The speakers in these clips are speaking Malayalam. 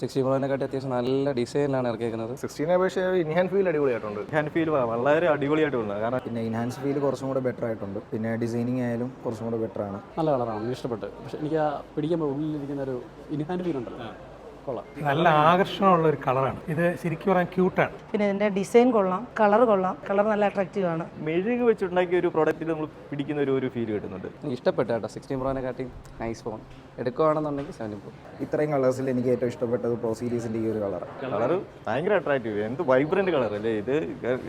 സിക്സ്റ്റി ഫോറിനെക്കാട്ടി അത്യാവശ്യം നല്ല ഡിസൈനിലാണ് ഇറക്കിയിരിക്കുന്നത് സിക്സ്റ്റീനെ പക്ഷേ ഇൻഹാൻ ഫീൽ അടിപൊളിയായിട്ടുണ്ട്. ഹാൻഡ് ഫീൽ വളരെ അടിപൊളിയായിട്ടുണ്ട് കാരണം പിന്നെ ഇൻഹാൻസ് ഫീൽ കുറച്ചും കൂടെ ബെറ്റർ ആയിട്ടുണ്ട്. പിന്നെ ഡിസൈനിങ് ആയാലും കുറച്ചും കൂടെ ബെറ്റർ ആണ്. നല്ല കളറാണ് എനിക്ക് ഇഷ്ടപ്പെട്ട്. പക്ഷെ എനിക്ക് ആ പിടിക്കുമ്പോൾ ഉള്ളിലിരിക്കുന്ന ഒരു ഇൻഹാൻ ഫീൽ ഉണ്ടല്ലോ. കൊള്ളാം. നല്ല ആകർഷണമുള്ള ഒരു കളറാണ്. ഇത് ശരിക്കും പറയാൻ ക്യൂട്ടാണ് പിന്നെ ഇതിന്റെ ഡിസൈൻ കൊള്ളാം കളർ കൊള്ളാം. കളർ നല്ല അട്രാക്റ്റീവ് ആണ്. മെഴുക് വെച്ചുണ്ടാക്കിയ ഒരു പ്രോഡക്റ്റിൽ നമ്മൾ പിടിക്കുന്ന ഒരു ഒരു ഫീൽ കിട്ടുന്നുണ്ട്. എനിക്ക് ഇഷ്ടപ്പെട്ടു കേട്ടോ. സിക്സ്റ്റീൻ പ്രോനെക്കാട്ടി നൈസ് ഫോൺ എടുക്കുകയാണെന്നുണ്ടെങ്കിൽ സെവൻ പ്രോ ഇത്രയും കളേഴ്സിൽ എനിക്ക് ഏറ്റവും ഇഷ്ടപ്പെട്ടത് പ്രോ സീരീസിന്റെ ഈ ഒരു കളർ കളർ ഭയങ്കര അട്രാക്റ്റീവ് എന്ത് വൈബ്രന്റ് കളർ അല്ലേ ഇത്?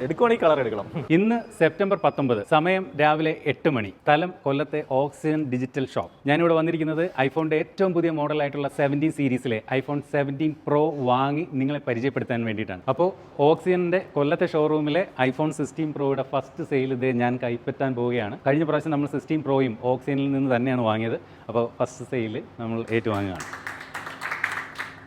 എടുക്കുവാണെങ്കിൽ കളർ എടുക്കണം. ഇന്ന് സെപ്റ്റംബർ പത്തൊമ്പത് സമയം രാവിലെ എട്ട് മണി. സ്ഥലം കൊല്ലത്തെ ഓക്സിജൻ ഡിജിറ്റൽ ഷോപ്പ്. ഞാനിവിടെ വന്നിരിക്കുന്നത് ഐഫോണിന്റെ ഏറ്റവും പുതിയ മോഡലായിട്ടുള്ള സെവന്റീൻ സീരീസിലെ ഐഫോൺ സെവന്റീൻ പ്രോ വാങ്ങി നിങ്ങളെ പരിചയപ്പെടുത്താൻ വേണ്ടിയിട്ടാണ്. അപ്പോൾ ഓക്സിജന്റെ കൊല്ലത്തെ ഷോറൂമിലെ ഐഫോൺ സിക്സ്റ്റീൻ പ്രോയുടെ ഫസ്റ്റ് സെയിൽ ഇത് ഞാൻ കൈപ്പറ്റാൻ പോവുകയാണ്. കഴിഞ്ഞ പ്രാവശ്യം നമ്മൾ സിക്സ്റ്റീൻ പ്രോയും ഓക്സിജനിൽ നിന്ന് തന്നെയാണ് വാങ്ങിയത്. അപ്പോൾ ഫസ്റ്റ് സെയിൽ നമ്മൾ ഏറ്റുവാങ്ങുകയാണ്.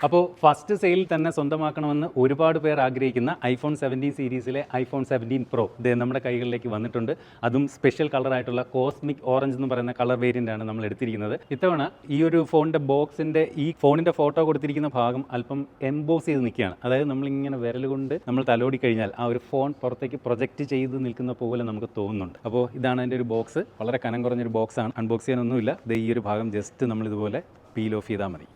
അപ്പോൾ ഫസ്റ്റ് സെയിൽ തന്നെ സ്വന്തമാക്കണമെന്ന് ഒരുപാട് പേർ ആഗ്രഹിക്കുന്ന ഐഫോൺ സെവന്റീൻ സീരീസിലെ ഐഫോൺ സെവന്റീൻ പ്രോ ഇത് നമ്മുടെ കൈകളിലേക്ക് വന്നിട്ടുണ്ട്. അതും സ്പെഷ്യൽ കളറായിട്ടുള്ള കോസ്മിക് ഓറഞ്ച് എന്ന് പറയുന്ന കളർ വേരിയന്റ് ആണ് നമ്മൾ എടുത്തിരിക്കുന്നത്. ഇത്തവണ ഈ ഒരു ഫോണിന്റെ ബോക്സിന്റെ ഈ ഫോണിന്റെ ഫോട്ടോ കൊടുത്തിരിക്കുന്ന ഭാഗം അല്പം എംബോസ് ചെയ്ത് നിൽക്കുകയാണ്. അതായത് നമ്മളിങ്ങനെ വിരൽ കൊണ്ട് നമ്മൾ തലോടി കഴിഞ്ഞാൽ ആ ഒരു ഫോൺ പുറത്തേക്ക് പ്രൊജക്റ്റ് ചെയ്ത് നിൽക്കുന്ന പോലെ നമുക്ക് തോന്നുന്നുണ്ട്. അപ്പോൾ ഇതാണ് അതിന്റെ ഒരു ബോക്സ് വളരെ കനം കുറഞ്ഞൊരു ബോക്സാണ് അൺബോക്സ് ചെയ്യാനൊന്നുമില്ല. ഇത് ഈ ഒരു ഭാഗം ജസ്റ്റ് നമ്മളിതുപോലെ പീൽ ഓഫ് ചെയ്താൽ മതി.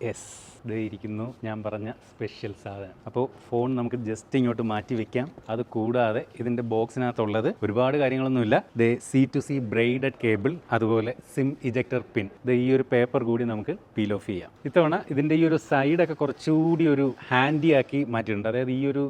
S. ദേ ഇരിക്കുന്നു. ഞാൻ പറഞ്ഞ സ്പെഷ്യൽ സാധനം. അപ്പോൾ ഫോൺ നമുക്ക് ജസ്റ്റ് ഇങ്ങോട്ട് മാറ്റി വെക്കാം. അത് കൂടാതെ ഇതിന്റെ ബോക്സിനകത്തുള്ളത് ഒരുപാട് കാര്യങ്ങളൊന്നുമില്ല. ദേ C to C braided cable അതുപോലെ സിം ഇജക്ടർ പിൻ ദേ ഈ ഒരു പേപ്പർ കൂടി നമുക്ക് പീൽ ഓഫ് ചെയ്യാം. ഇത്തവണ ഇതിന്റെ ഈ ഒരു സൈഡൊക്കെ കുറച്ചുകൂടി ഒരു ഹാൻഡി ആക്കി മാറ്റിയിട്ടുണ്ട്. അതായത് ഈ ഒരു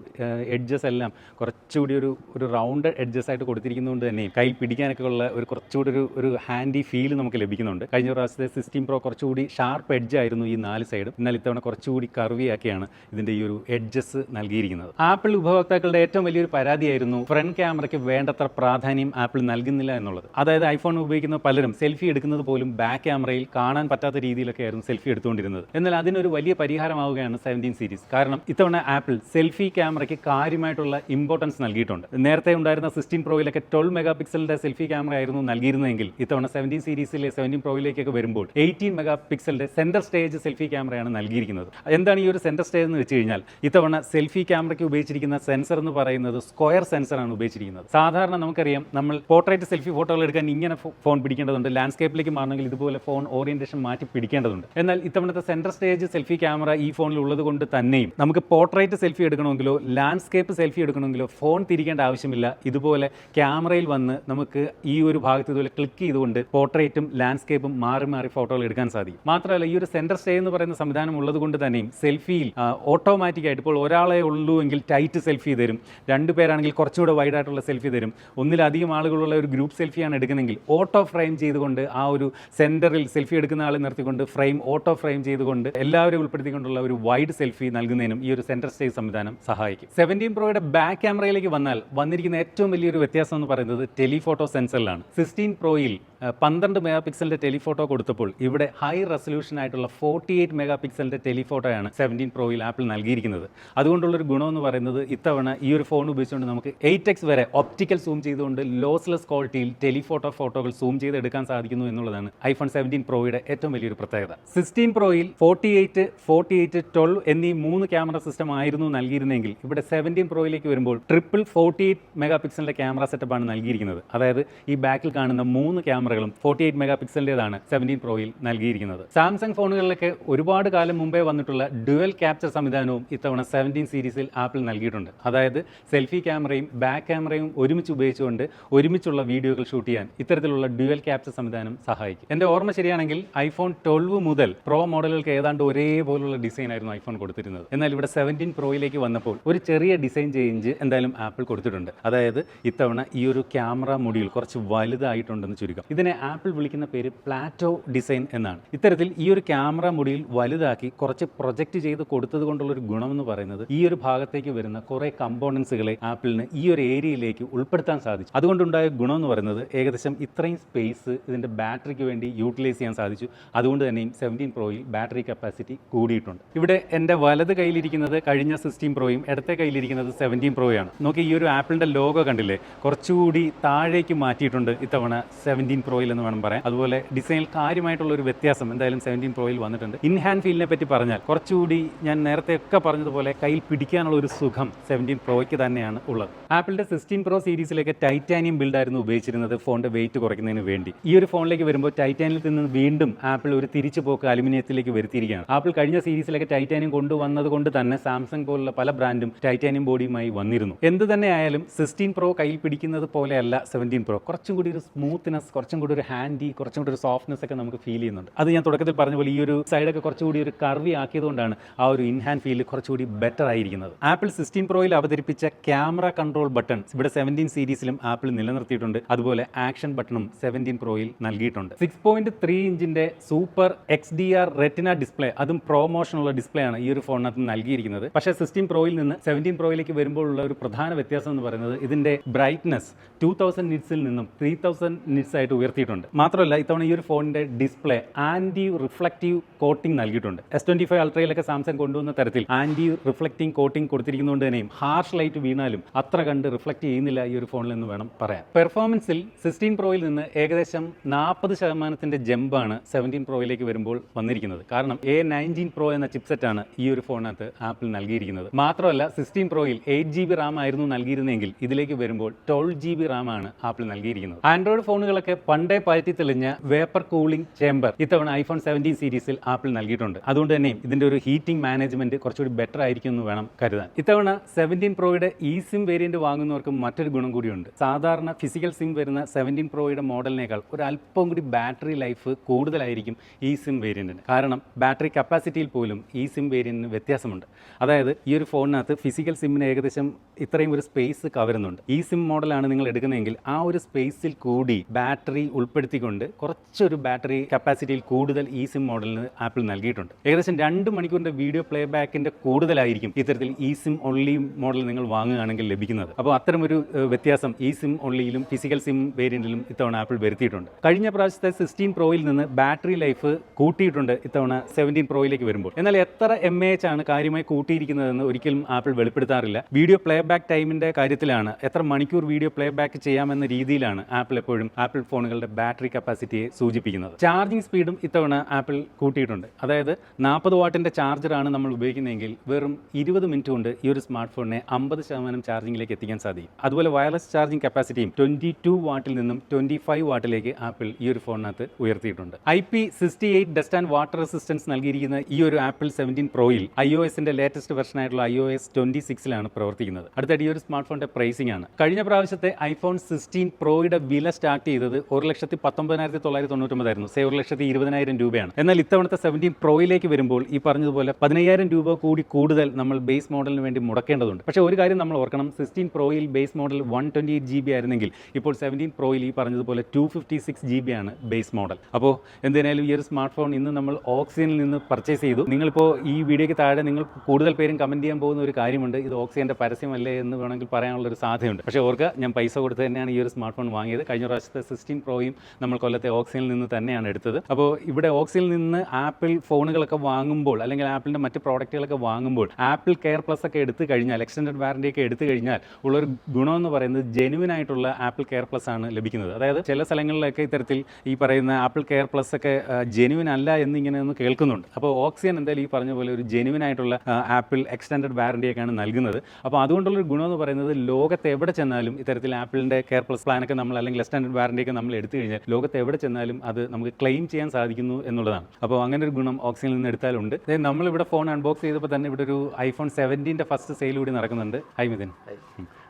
എഡ്ജസ് എല്ലാം കുറച്ചുകൂടി ഒരു ഒരു റൗണ്ട് എഡ്ജസ് ആയിട്ട് കൊടുത്തിരിക്കുന്നതുകൊണ്ട് തന്നെയും കയ്യിൽ പിടിക്കാനൊക്കെ ഉള്ള ഒരു കുറച്ചുകൂടി ഒരു ഒരു ഹാൻഡി ഫീൽ നമുക്ക് ലഭിക്കുന്നുണ്ട്. കഴിഞ്ഞ പ്രാവശ്യത്തെ സിസ്റ്റീം പ്രോ കുറച്ചുകൂടി ഷാർപ്പ് എഡ്ജ് ആയിരുന്നു ഈ നാല് സൈഡും എന്നാൽ ഇത്തവണ കുറച്ചുകൂടി കർവിയാക്കിയാണ് ഇതിന്റെ ഈ ഒരു എഡ്ജസ് നൽകിയിരിക്കുന്നത്. ആപ്പിൾ ഉപഭോക്താക്കളുടെ ഏറ്റവും വലിയൊരു പരാതിയായിരുന്നു ഫ്രണ്ട് ക്യാമറയ്ക്ക് വേണ്ടത്ര പ്രാധാന്യം ആപ്പിൾ നൽകുന്നില്ല എന്നുള്ളത്. അതായത് ഐഫോൺ ഉപയോഗിക്കുന്ന പലരും സെൽഫി എടുക്കുന്നത് പോലും ബാക്ക് ക്യാമറയിൽ കാണാൻ പറ്റാത്ത രീതിയിലൊക്കെ ആയിരുന്നു സെൽഫി എടുത്തുകൊണ്ടിരുന്നത്. എന്നാൽ അതിനൊരു വലിയ പരിഹാരമാവുകയാണ് സെവന്റീൻ സീരീസ് കാരണം ഇത്തവണ ആപ്പിൾ സെൽഫി ക്യാമറയ്ക്ക് കാര്യമായിട്ടുള്ള ഇമ്പോർട്ടൻസ് നൽകിയിട്ടുണ്ട്. നേരത്തെ ഉണ്ടായിരുന്ന സിക്സ്റ്റീൻ പ്രോയിലൊക്കെ ട്വൽവ് മെഗാ പിക്സലിന്റെ സെൽഫി ക്യാമറ ആയിരുന്നു നൽകിയിരുന്നതെങ്കിൽ ഇത്തവണ സെവന്റീൻ സീരീസിലെ സെവന്റീൻ പ്രോയിലേക്കൊക്കെ വരുമ്പോൾ എയ്റ്റീൻ മെഗാ പിക്സലിന്റെ സെന്റർ സ്റ്റേജ് സെൽഫി ക്യാമറയാണ് നൽകിയിരിക്കുന്നത്. എന്താണ് ഈ ഒരു സെന്റർ സ്റ്റേജ് എന്ന് വെച്ച് കഴിഞ്ഞാൽ ഇത്തവണ സെൽഫി ക്യാമറയ്ക്ക് ഉപയോഗിച്ചിരിക്കുന്ന സെൻസർ എന്ന് പറയുന്നത് സ്ക്വയർ സെൻസറാണ് ഉപയോഗിച്ചിരിക്കുന്നത്. സാധാരണ നമുക്കറിയാം നമ്മൾ പോർട്രേറ്റ് സെൽഫി ഫോട്ടോകൾ എടുക്കാൻ ഇങ്ങനെ ഫോൺ പിടിക്കേണ്ടതുണ്ട്. ലാൻഡ്സ്കേപ്പിലേക്ക് മാറണമെങ്കിൽ ഇതുപോലെ ഫോൺ ഓറിയന്റേഷൻ മാറ്റി പിടിക്കേണ്ടതുണ്ട്. എന്നാൽ ഇത്തവണത്തെ സെന്റർ സ്റ്റേജ് സെൽഫി ക്യാമറ ഈ ഫോണിൽ ഉള്ളത് കൊണ്ട് തന്നെയും നമുക്ക് പോർട്രേറ്റ് സെൽഫി എടുക്കണമെങ്കിലോ ലാൻഡ്സ്കേപ്പ് സെൽഫി എടുക്കണമെങ്കിലോ ഫോൺ തിരിക്കേണ്ട ആവശ്യമില്ല. ഇതുപോലെ ക്യാമറയിൽ വന്ന് നമുക്ക് ഈ ഒരു ഭാഗത്ത് ഇതുപോലെ ക്ലിക്ക് ചെയ്തുകൊണ്ട് പോർട്രേറ്റും ലാൻഡ്സ്കേപ്പും മാറി മാറി ഫോട്ടോകൾ എടുക്കാൻ സാധിക്കും. മാത്രമല്ല ഈ ഒരു സെന്റർ സ്റ്റേ എന്ന് പറയുന്ന സംവിധാനം ഉള്ളത് കൊണ്ട് തന്നെയും സെൽഫിയിൽ ഓട്ടോമാറ്റിക് ആയിട്ട് ഇപ്പോൾ ഒരാളെ ഉള്ളൂ എങ്കിൽ ടൈറ്റ് സെൽഫി തരും. രണ്ട് പേരാണെങ്കിൽ കുറച്ചുകൂടെ വൈഡായിട്ടുള്ള സെൽഫി തരും. ഒന്നിലധികം ആളുകളുള്ള ഒരു ഗ്രൂപ്പ് സെൽഫിയാണ് എടുക്കുന്നതെങ്കിൽ ഓട്ടോ ഫ്രെയിം ചെയ്തുകൊണ്ട് ആ ഒരു സെന്ററിൽ സെൽഫി എടുക്കുന്ന ആളെ നിർത്തിക്കൊണ്ട് ഫ്രെയിം ഓട്ടോ ഫ്രെയിം ചെയ്തുകൊണ്ട് എല്ലാവരും ഉൾപ്പെടുത്തിക്കൊണ്ടുള്ള ഒരു വൈഡ് സെൽഫി നൽകുന്നതിനും ഈ ഒരു സെന്റർ സ്റ്റേജ് സംവിധാനം സഹായിക്കും. സെവന്റീൻ പ്രോയുടെ ബാക്ക് ക്യാമറയിലേക്ക് വന്നാൽ വന്നിരിക്കുന്ന ഏറ്റവും വലിയൊരു വ്യത്യാസം എന്ന് പറയുന്നത് ടെലിഫോട്ടോ സെൻസറിലാണ്. സിക്സ്റ്റീൻ പ്രോയിൽ പന്ത്രണ്ട് മെഗാ പിക്സലിന്റെ ടെലിഫോട്ടോ കൊടുത്തപ്പോൾ ഇവിടെ ഹൈ റെസൊല്യൂഷൻ ആയിട്ടുള്ള ഫോർട്ടി എയ്റ്റ് മെഗാ പിക്സലിന്റെ ടെലിഫോട്ടോയാണ് സെവന്റീൻ പ്രോയിൽ ആപ്പിൾ നൽകിയിരിക്കുന്നത്. അതുകൊണ്ടുള്ളൊരു ഗുണം എന്ന് പറയുന്നത് ഇത്തവണ ഈ ഒരു ഫോൺ ഉപയോഗിച്ചുകൊണ്ട് നമുക്ക് എയ്റ്റ് എക്സ് വരെ ഒപ്റ്റിക്കൽ സൂം ചെയ്തുകൊണ്ട് ലോസ്ലെസ് ക്വാളിറ്റിയിൽ ടെലിഫോട്ടോ ഫോട്ടോകൾ സൂം ചെയ്ത് എടുക്കാൻ സാധിക്കുന്നു എന്നുള്ളതാണ് ഐഫോൺ സെവന്റീൻ പ്രോയുടെ ഏറ്റവും വലിയൊരു പ്രത്യേകത. Sixteen പ്രോയിൽ forty eight forty eight twelve എന്നീ മൂന്ന് ക്യാമറ സിസ്റ്റം ആയിരുന്നു നൽകിയിരുന്നെങ്കിൽ ഇവിടെ സെവന്റീൻ പ്രോയിലേക്ക് വരുമ്പോൾ ട്രിപ്പിൾ ഫോർട്ടി എയ്റ്റ് മെഗാ പിക്സലിന്റെ ക്യാമറ സെറ്റപ്പാണ് നൽകിയിരിക്കുന്നത്. അതായത് ഈ ബാക്കിൽ കാണുന്ന മൂന്ന് ക്യാമറകളും ഫോർട്ടി എയ്റ്റ് മെഗാ പിക്സലിന്റെതാണ് സെവന്റീൻ പ്രോയിൽ നൽകിയിരിക്കുന്നത്. സാംസങ് ഫോണുകളിലൊക്കെ ഒരുപാട് കാലം മുമ്പേ വന്നിട്ടുള്ള ഡുവൽ ക്യാപ്ചർ സംവിധാനവും ഇത്തവണ സെവന്റീൻ സീരീസിൽ ആപ്പിൾ നൽകിയിട്ടുണ്ട്. അതായത് സെൽഫി ക്യാമറയും ബാക്ക് ക്യാമറയും ഒരുമിച്ച് ഉപയോഗിച്ചുകൊണ്ട് ഒരുമിച്ചുള്ള വീഡിയോകൾ ഷൂട്ട് ചെയ്യാൻ ഇത്തരത്തിലുള്ള ഡ്യുവൽ ക്യാപ്ചർ സംവിധാനം സഹായിക്കും. എന്റെ ഓർമ്മ ശരിയാണെങ്കിൽ ഐഫോൺ ട്വൽവ് മുതൽ പ്രോ മോഡലുകൾക്ക് ഏതാണ്ട് ഒരേപോലുള്ള ഡിസൈൻ ആയിരുന്നു ഐഫോൺ കൊടുത്തിരുന്നത്. എന്നാൽ ഇവിടെ സെവന്റീൻ പ്രോയിലേക്ക് വന്നപ്പോൾ ഒരു ചെറിയ ഡിസൈൻ ചേഞ്ച് എന്തായാലും ആപ്പിൾ കൊടുത്തിട്ടുണ്ട്. അതായത് ഇത്തവണ ഈ ഒരു ക്യാമറ മൊഡ്യൂൾ കുറച്ച് വലുതായിട്ടുണ്ടെന്ന് ചുരുക്കം. ഇതിനെ ആപ്പിൾ വിളിക്കുന്ന പേര് പ്ലാറ്റോ ഡിസൈൻ എന്നാണ്. ഇത്തരത്തിൽ ഈ ഒരു ക്യാമറ മൊഡ്യൂൾ വലുതാക്കി കുറച്ച് പ്രൊജക്റ്റ് ചെയ്ത് കൊടുത്തത് കൊണ്ടുള്ള ഒരു ഗുണമെന്ന് പറയുന്നത് ഈ ഒരു ഭാഗത്തേക്ക് വരുന്ന കുറേ കമ്പോണൻസുകളെ ആപ്പിളിന് ഈ ഒരു ഏരിയയിലേക്ക് ഉൾപ്പെടുത്താൻ സാധിച്ചു. അതുകൊണ്ടുണ്ടായ ഗുണം എന്ന് പറയുന്നത് ഏകദേശം ഇത്രയും സ്പേസ് ഇതിന്റെ ബാറ്ററിക്ക് വേണ്ടി യൂട്ടിലൈസ് ചെയ്യാൻ സാധിച്ചു. അതുകൊണ്ട് തന്നെയും സെവന്റീൻ പ്രോയിൽ ബാറ്ററി കപ്പാസിറ്റി കൂടിയിട്ടുണ്ട്. ഇവിടെ എന്റെ വലത് കയ്യിലിരിക്കുന്നത് കഴിഞ്ഞ സിക്സ്റ്റീൻ പ്രോയും ഇടത്തെ കയ്യിലിരിക്കുന്നത് സെവന്റീൻ പ്രോയാണ്. നോക്കി ഈ ഒരു ആപ്പിളിന്റെ ലോഗോ കണ്ടില്ലേ? കുറച്ചുകൂടി താഴേക്ക് മാറ്റിയിട്ടുണ്ട് ഇത്തവണ സെവന്റീൻ പ്രോയിൽ എന്ന് വേണം പറയാം അതുപോലെ ഡിസൈനിൽ കാര്യമായിട്ടുള്ള ഒരു വ്യത്യാസം എന്തായാലും സെവന്റീൻ പ്രോയിൽ വന്നിട്ടുണ്ട്. ഇൻഹാൻഡ് ഫീലിനെ പറ്റി പറഞ്ഞാൽ കുറച്ചുകൂടി ഞാൻ നേരത്തെ ഒക്കെ പറഞ്ഞതുപോലെ കയ്യിൽ പിടിക്കാനുള്ള ഒരു സുഖം സെവന്റീൻ പ്രോയ്ക്ക് തന്നെയാണ് ഉള്ളത്. ആപ്പിളിന്റെ സിക്സ്റ്റീൻ പ്രോ സീരീസിലേക്ക് ടൈറ്റാനിയം ബിൽഡായിരുന്നു ഉപയോഗിച്ചിരുന്നത്. ഫോണിന്റെ വെയിറ്റ് കുറയ്ക്കുന്നതിന് വേണ്ടി. ഈ ഒരു ഫോണിലേക്ക് വരുമ്പോൾ ടൈറ്റാനിയത്തിൽ നിന്ന് വീണ്ടും ആപ്പിൾ ഒരു തിരിച്ചു പോക്ക് അലുമിനിയത്തിലേക്ക് വരുത്തിയിരിക്കുകയാണ്. ആപ്പിൾ കഴിഞ്ഞ സീരീസിലേക്ക് ടൈറ്റാനിയം കൊണ്ടുവന്നത് കൊണ്ട് തന്നെ സാംസങ് പോലുള്ള പല ബ്രാൻഡും ടൈറ്റാനിയം ബോഡിയുമായി വന്നിരുന്നു. എന്ത് തന്നെ ആയാലും സിക്സ്റ്റീൻ പ്രോ കയ്യിൽ പിടിക്കുന്നത് പോലെയല്ല സെവന്റീൻ പ്രോ കുറച്ചും കൂടി ഒരു സ്മൂത്ത്നെസ് കുറച്ചും കൂടി ഒരു ഹാൻഡി കുറച്ചും കൂടി ഒരു സോഫ്റ്റ്നെസ് ഒക്കെ നമുക്ക് ഫീൽ ചെയ്യുന്നുണ്ട്. അത് ഞാൻ തുടക്കത്തിൽ പറഞ്ഞ പോലെ ഈ ഒരു സൈഡൊക്കെ കുറച്ചുകൂടി ഒരു കർവി ആക്കിയതുകൊണ്ടാണ് ആ ഒരു ഇൻഹാൻഡ് ഫീൽ കുറച്ചുകൂടി ബെറ്റർ ആയിരിക്കുന്നത്. ആപ്പിൾ സിക്സ്റ്റീൻ പ്രോയിൽ അവതരിപ്പിച്ച ക്യാമറ കൺട്രോൾ ബട്ടൺ ഇവിടെ സെവന്റീൻ സീരീസിലും ആപ്പിൾ നിലനിർത്തിയിട്ടുണ്ട്. അതുപോലെ ആക്ഷൻ ബട്ടണും സെവന്റീൻ പ്രോയിൽ നൽകിയിട്ടുണ്ട്. Six point three ഇഞ്ചിന്റെ super X D R retina display അതും പ്രൊമോഷനുള്ള ഡിസ്പ്ലേ ആണ് ഈ ഒരു ഫോണിനകത്ത് നൽകിയിരിക്കുന്നത്. പക്ഷേ സിക്സ്റ്റീൻ പ്രോയിൽ നിന്ന് സെവന്റീൻ പ്രോയിലേക്ക് വരുമ്പോഴുള്ള ഒരു പ്രധാന വ്യത്യാസം എന്ന് പറയുന്നത് ഇതിന്റെ ബ്രൈറ്റ്നസ് ടു തൗസൻഡ് നിറ്റ്സിൽ നിന്നും ത്രീ തൗസൻഡ് നിറ്റ്സ് ആയിട്ട് ഉയർത്തിയിട്ടുണ്ട്. മാത്രമല്ല ഇത്തവണ ഈ ഒരു ഫോണിന്റെ ഡിസ്പ്ലേ ആന്റി റിഫ്ലക്റ്റീവ് കോട്ടിംഗ് നൽകിയിട്ടുണ്ട്. എസ് ട്വന്റി ഫൈവ് അൾട്രയിലൊക്കെ സാംസങ് കൊണ്ടുവന്ന തരത്തിൽ ആന്റി റിഫ്ലക്റ്റിംഗ് കോട്ടിംഗ് കൊടുത്തിരിക്കുന്നതുകൊണ്ട് തന്നെയും ഹാർഷ് ലൈറ്റ് വീണാലും അത്ര കണ്ട് റിഫ്ലക്ട് ചെയ്യുന്നില്ല ഈ ഒരു ഫോണിൽ എന്ന് വേണം പറയാൻ. പെർഫോമൻസിൽ സിക്സ്റ്റീൻ പ്രോയിൽ നിന്ന് ഏകദേശം നാൽപ്പത് ശതമാനത്തിന്റെ ജമ്പാണ് സെവന്റീൻ പ്രോയിലേക്ക് വരുമ്പോൾ വന്നിരിക്കുന്നത്. കാരണം എ നയന്റീൻ പ്രോ എന്ന ആണ് ഈ ഒരു ഫോണിനകത്ത് ആപ്പിൾ നൽകിയിരിക്കുന്നത്. മാത്രമല്ല സിക്സ്റ്റീൻ പ്രോയിൽ എയ്റ്റ് ജി ബി റാം ആയിരുന്നു നൽകിയിരുന്നെങ്കിൽ ഇതിലേക്ക് വരുമ്പോൾ ട്വൽവ് ജി ബി റാം ആണ് ആപ്പിൾ നൽകിയിരിക്കുന്നത്. ആൻഡ്രോയിഡ് ഫോണുകളൊക്കെ പണ്ടേ പയറ്റി തെളിഞ്ഞ വേപ്പർ കൂളിംഗ് ചേംബർ ഇത്തവണ ഐഫോൺ സെവന്റീൻ സീരീസിൽ ആപ്പിൾ നൽകിയിട്ടുണ്ട്. അതുകൊണ്ട് തന്നെ ഇതിന്റെ ഒരു ഹീറ്റിംഗ് മാനേജ്മെന്റ് കുറച്ചുകൂടി ബെറ്റർ ആയിരിക്കും എന്ന് വേണം കരുതാൻ. ഇത്തവണ സെവന്റീൻ പ്രോയുടെ ഈ സിം വേരിയന്റ് വാങ്ങുന്നവർക്ക് മറ്റൊരു ഗുണം കൂടിയുണ്ട്. സാധാരണ ഫിസിക്കൽ സിം വരുന്ന സെവന്റീൻ പ്രോയുടെ മോഡലിനേക്കാൾ ഒരു അല്പം കൂടി ബാറ്ററി ലൈഫ് കൂടുതലായിരിക്കും ഈ സിം വേരിയന്റിന് കാരണം ബാറ്ററി കപ്പാസിറ്റിയിൽ പോലും ഈ സിം വേരിയന്റിന് വ്യത്യാസമുണ്ട്. അതായത് ഈ ഒരു ഫോണിനകത്ത് ഫിസിക്കൽ സിമ്മിന് ഏകദേശം ഇത്രയും ഒരു സ്പേസ് കവരുന്നുണ്ട്. ഈ സിം മോഡലാണ് നിങ്ങൾ എടുക്കുന്നതെങ്കിൽ ആ ഒരു സ്പേസിൽ കൂടി ബാറ്ററി ഉൾപ്പെടുത്തിക്കൊണ്ട് കുറച്ചൊരു ബാറ്ററി കപ്പാസിറ്റിയിൽ കൂടുതൽ ഈ സിം മോഡലിന് ആപ്പിൾ നൽകിയിട്ടുണ്ട്. ഏകദേശം രണ്ട് മണിക്കൂറിന്റെ വീഡിയോ പ്ലേ ബാക്കിന്റെ കൂടുതലായിരിക്കും ഇത്തരത്തിൽ ഈ സിം ഓൺലി മോഡൽ നിങ്ങൾ വാങ്ങുകയാണെങ്കിൽ ലഭിക്കുന്നത്. അപ്പോൾ അത്തരം ഒരു ഏഹ്, വ്യത്യാസം ഈ സിം ഓൺലിയിലും ഫിസിക്കൽ സിം വേരിയന്റിലും ഇത്തവണ ആപ്പിൾ വരുത്തിയിട്ടുണ്ട്. കഴിഞ്ഞ പ്രാവശ്യത്തെ സിക്സ്റ്റീൻ പ്രോയിൽ നിന്ന് ബാറ്ററി ലൈഫ് കൂട്ടിയിട്ടുണ്ട് ഇത്തവണ സെവന്റീൻ പ്രോയിലേക്ക് വരുമ്പോൾ. എന്നാൽ എത്ര എം എ എച്ച് ആണ് കാര്യമായി കൂട്ടിയിരിക്കുന്നതെന്ന് ഒരിക്കലും ആപ്പിൾ വെളിപ്പെടുത്താറില്ല. വീഡിയോ പ്ലേ ബാക്ക് ടൈമിന്റെ കാര്യത്തിലാണ് എത്ര മണിക്കൂർ വീഡിയോ പ്ലേ ബാക്ക് ചെയ്യാമെന്ന രീതിയിലാണ് ആപ്പിൾ എപ്പോഴും ആപ്പിൾ ഫോണുകളുടെ ബാറ്ററി കപ്പാസിറ്റിയെ സൂചിപ്പിക്കുന്നത്. ചാർജിംഗ് സ്പീഡും ഇത്തവണ ആപ്പിൾ കൂട്ടിയിട്ടുണ്ട്. അതായത് നാൽപ്പത് വാട്ടിന്റെ ചാർജറാണ് നമ്മൾ ഉപയോഗിക്കുന്നതെങ്കിൽ വെറും ഇരുപത് മിനിറ്റ് കൊണ്ട് ഈ ഒരു സ്മാർട്ട് ഫോണിനെ അമ്പത് ശതമാനം ചാർജിങ്ങിലേക്ക് എത്തിക്കാൻ സാധിക്കും. അതുപോലെ വയർലെസ് ചാർജിങ് കപ്പാസിറ്റിയും ട്വന്റി ടു വാട്ടിൽ നിന്നും ട്വന്റി ഫൈവ് വാട്ടിലേക്ക് ആപ്പിൾ ഈ ഒരു ഫോണിനകത്ത് ഉയർത്തിയിട്ടുണ്ട്. I P sixty eight dust and water resistance നൽകിയിരിക്കുന്ന ഈ ഒരു ആപ്പിൾ സെവന്റീൻ പ്രോയിൽ ഐ ഒ എസിന്റെ ലേറ്റസ്റ്റ് വെർഷൻ ആയിട്ടുള്ള ഐ ഒ എസ് ട്വന്റി സിക്സിലാണ് പ്രവർത്തിക്കുന്നത്. അടുത്തായിട്ട് ഈ ഒരു സ്മാർട്ട് ഫോണിന്റെ പ്രൈസിംഗ് ആണ്. കഴിഞ്ഞ പ്രാവശ്യത്തെ ഐഫോൺ സിക്സ്റ്റീൻ പ്രോയുടെ വില സ്റ്റാർട്ട് ചെയ്തത് ഒരു ലക്ഷത്തി പത്തൊമ്പതിനായിരത്തി തൊള്ളായിരത്തി തൊണ്ണൂറ്റൊമ്പതായിരുന്നു. സേ ഒരു ലക്ഷത്തി ഇരുപതിനായിരം രൂപയാണ്. എന്നാൽ ഇത്തവണത്തെ സെവന്റീൻ പ്രോയിലേക്ക് വരുമ്പോൾ ഈ പറഞ്ഞതുപോലെ പതിനയ്യായിരം രൂപ കൂടി കൂടുതൽ നമ്മൾ ബേസ് മോഡലിന് വേണ്ടി മുടക്കേണ്ടതുണ്ട്. പക്ഷേ ഒരു കാര്യം നമ്മൾ ഓർക്കണം sixteen പ്രോയിൽ base model one twenty eight G B ആയിരുന്നെങ്കിൽ ഇപ്പോൾ സെവന്റീൻ പ്രോയിൽ ഈ പറഞ്ഞതുപോലെ two fifty six G B ആണ് ബേസ് മോഡൽ അപ്പോൾ എന്തിനായാലും ഈ ഒരു സ്മാർട്ട് ഫോൺ ഇന്ന് നമ്മൾ ഓക്സിജനിൽ നിന്ന് പർച്ചേസ് ചെയ്തു. നിങ്ങളിപ്പോൾ ഈ വീഡിയോയ്ക്ക് താഴെ നിങ്ങൾ കൂടുതൽ പേരും കമന്റ് ചെയ്യാൻ പോകുന്ന ഒരു കാര്യമുണ്ട്. ഇത് ഓക്സിജന്റെ പരസ്യമല്ലേ എന്ന് വേണമെങ്കിൽ പറയാനുള്ള ഒരു സാധ്യതയുണ്ട്. പക്ഷേ ഓർക്കുക ഞാൻ പൈസ കൊടുത്ത് തന്നെയാണ് ഈ ഒരു സ്മാർട്ട് ഫോൺ വാങ്ങിയത്. കഴിഞ്ഞ പ്രാവശ്യത്തെ സിക്സ്റ്റീൻ പ്രോയും നമ്മൾ കൊല്ലത്തെ ഓക്സിജനിൽ നിന്ന് തന്നെയാണ് എടുത്തത്. അപ്പോൾ ഇവിടെ ഓക്സിജനിൽ നിന്ന് ആപ്പിൾ ഫോണുകളൊക്കെ വാങ്ങുമ്പോൾ അല്ലെങ്കിൽ ആപ്പിളിന്റെ മറ്റ് പ്രോഡക്റ്റുകളൊക്കെ വാങ്ങുമ്പോൾ ആപ്പിൾ കെയർ പ്ലസ് ഒക്കെ എടുത്തു കഴിഞ്ഞാൽ എക്സ്റ്റൻഡഡ് വാറണ്ടി ഒക്കെ എടുത്തു കഴിഞ്ഞാൽ ഉള്ളൊരു എന്ന് പറയുന്നത് ജെനുവിൻ ആയിട്ടുള്ള ആപ്പിൾ കെയർ പ്ലസ് ആണ് ലഭിക്കുന്നത്. അതായത് ചില സ്ഥലങ്ങളിലൊക്കെ ഇത്തരത്തിൽ ഈ പറയുന്ന ആപ്പിൾ കെയർ പ്ലസ് ഒക്കെ ജെനുവിൻ അല്ല എന്നിങ്ങനെ ഒന്ന് കേൾക്കുന്നുണ്ട്. അപ്പോൾ ഓക്സിജൻ എന്തായാലും ഈ പറഞ്ഞ പോലെ ഒരു ജെനുവിൻ ആയിട്ടുള്ള ആപ്പിൾ എക്സ്റ്റൻഡഡ് വാറണ്ടി ഒക്കെയാണ് നൽകുന്നത്. അപ്പോൾ അതുകൊണ്ടുള്ളൊരു ഗുണം എന്ന് പറയുന്നത് ലോകത്ത് എവിടെ ചെന്നാലും ഇത്തരത്തിൽ ആപ്പിളിന്റെ കെയർ പ്ലസ് പ്ലാനൊക്കെ നമ്മൾ അല്ലെങ്കിൽ എക്സ്റ്റൻഡഡ് വാറണ്ടി ഒക്കെ നമ്മൾ എടുത്തു കഴിഞ്ഞാൽ ലോകത്ത് എവിടെ ചെന്നാലും അത് നമുക്ക് ക്ലെയിം ചെയ്യാൻ സാധിക്കുന്നു എന്നുള്ളതാണ്. അപ്പോൾ അങ്ങനെ ഒരു ഗുണം ഓക്സിജനിൽ നിന്ന് എടുത്താലുണ്ട്. അതായത് നമ്മളിവിടെ ഫോൺ അൺബോക്സ് ചെയ്തപ്പോൾ തന്നെ ഇവിടെ ഒരു ഐഫോൺ സെവന്റീന്റെ ഫസ്റ്റ് സെയിൽ കൂടി നടക്കുന്നുണ്ട്. ഹൈ മിഥിൻ.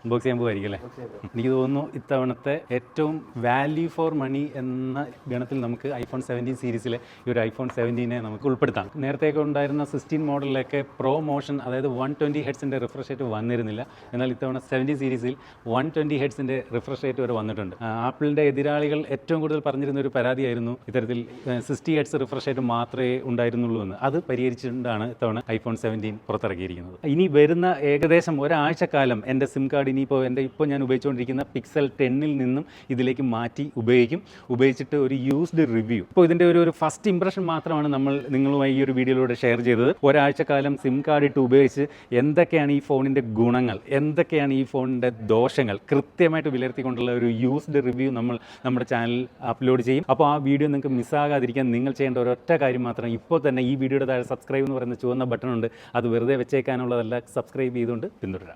അൺബോക്സ് ചെയ്യാൻ പോകുമായിരിക്കും അല്ലേ? എനിക്ക് തോന്നുന്നു ഇത്തവണത്തെ ഏറ്റവും വാല്യൂ ഫോർ മണി എന്ന ഗണത്തിൽ നമുക്ക് ഐഫോൺ സെവന്റീൻ സീരീസിലെ ഈ ഒരു ഐഫോൺ സെവന്റീനെ നമുക്ക് ഉൾപ്പെടുത്താം. നേരത്തെയൊക്കെ ഉണ്ടായിരുന്ന സിക്സ്റ്റീൻ മോഡലിലൊക്കെ പ്രോ മോഷൻ അതായത് വൺ ട്വന്റി ഹെഡ്സിന്റെ റിഫ്രഷ് റേറ്റ് വന്നിരുന്നില്ല. എന്നാൽ ഇത്തവണ സെവന്റീൻ സീരീസിൽ വൺ ട്വന്റി ഹെഡ്സിന്റെ റിഫ്രഷ് റേറ്റ് വരെ വന്നിട്ടുണ്ട്. ആപ്പിളിന്റെ എതിരാളികൾ ഏറ്റവും കൂടുതൽ പറഞ്ഞിരുന്ന ഒരു പരാതിയായിരുന്നു ഇത്തരത്തിൽ സിക്സ്റ്റി ഹെഡ്സ് റിഫ്രഷ് റേറ്റ് മാത്രമേ ഉണ്ടായിരുന്നുള്ളൂ എന്ന്. അത് പരിഹരിച്ചുകൊണ്ടാണ് ഇത്തവണ ഐഫോൺ സെവന്റീൻ പുറത്തിറക്കിയിരിക്കുന്നത്. ഇനി വരുന്ന ഏകദേശം ഒരാഴ്ചക്കാലം എന്റെ സിം കാർഡ് ഇനിയിപ്പോൾ എന്റെ ഇപ്പോൾ ഞാൻ ഉപയോഗിച്ചുകൊണ്ടിരിക്കുന്ന പിക്സൽ ടെന്നിൽ നിന്നും ഇതിലേക്ക് മാറ്റി ഉപയോഗിക്കും. ഉപയോഗിച്ചിട്ട് ഒരു യൂസ്ഡ് റിവ്യൂ ഇപ്പോൾ ഇതിന്റെ ഒരു ഒരു ഫസ്റ്റ് ഇംപ്രഷൻ മാത്രമാണ് നമ്മൾ നിങ്ങളുമായി ഈ ഒരു വീഡിയോയിലൂടെ ഷെയർ ചെയ്തത്. ഒരാഴ്ചക്കാലം സിം കാർഡ് ഇട്ട് ഉപയോഗിച്ച് എന്തൊക്കെയാണ് ഈ ഫോണിന്റെ ഗുണങ്ങൾ എന്തൊക്കെയാണ് ഈ ഫോണിന്റെ ദോഷങ്ങൾ കൃത്യമായിട്ട് വിലയിരുത്തിക്കൊണ്ടുള്ള ഒരു യൂസ്ഡ് റിവ്യൂ നമ്മൾ നമ്മുടെ ചാനൽ അപ്ലോഡ് ചെയ്യും. അപ്പോൾ ആ വീഡിയോ നിങ്ങൾക്ക് മിസ്സാകാതിരിക്കാൻ നിങ്ങൾ ചെയ്യേണ്ട ഒരൊറ്റ കാര്യം മാത്രം ഇപ്പോൾ തന്നെ ഈ വീഡിയോയുടെ താഴെ സബ്സ്ക്രൈബ് എന്ന് പറയുന്ന ചുവന്ന ബട്ടൺ ഉണ്ട്. അത് വെറുതെ വെച്ചേക്കാനുള്ളതല്ല സബ്സ്ക്രൈബ് ചെയ്തുകൊണ്ട് പിന്തുടരാം.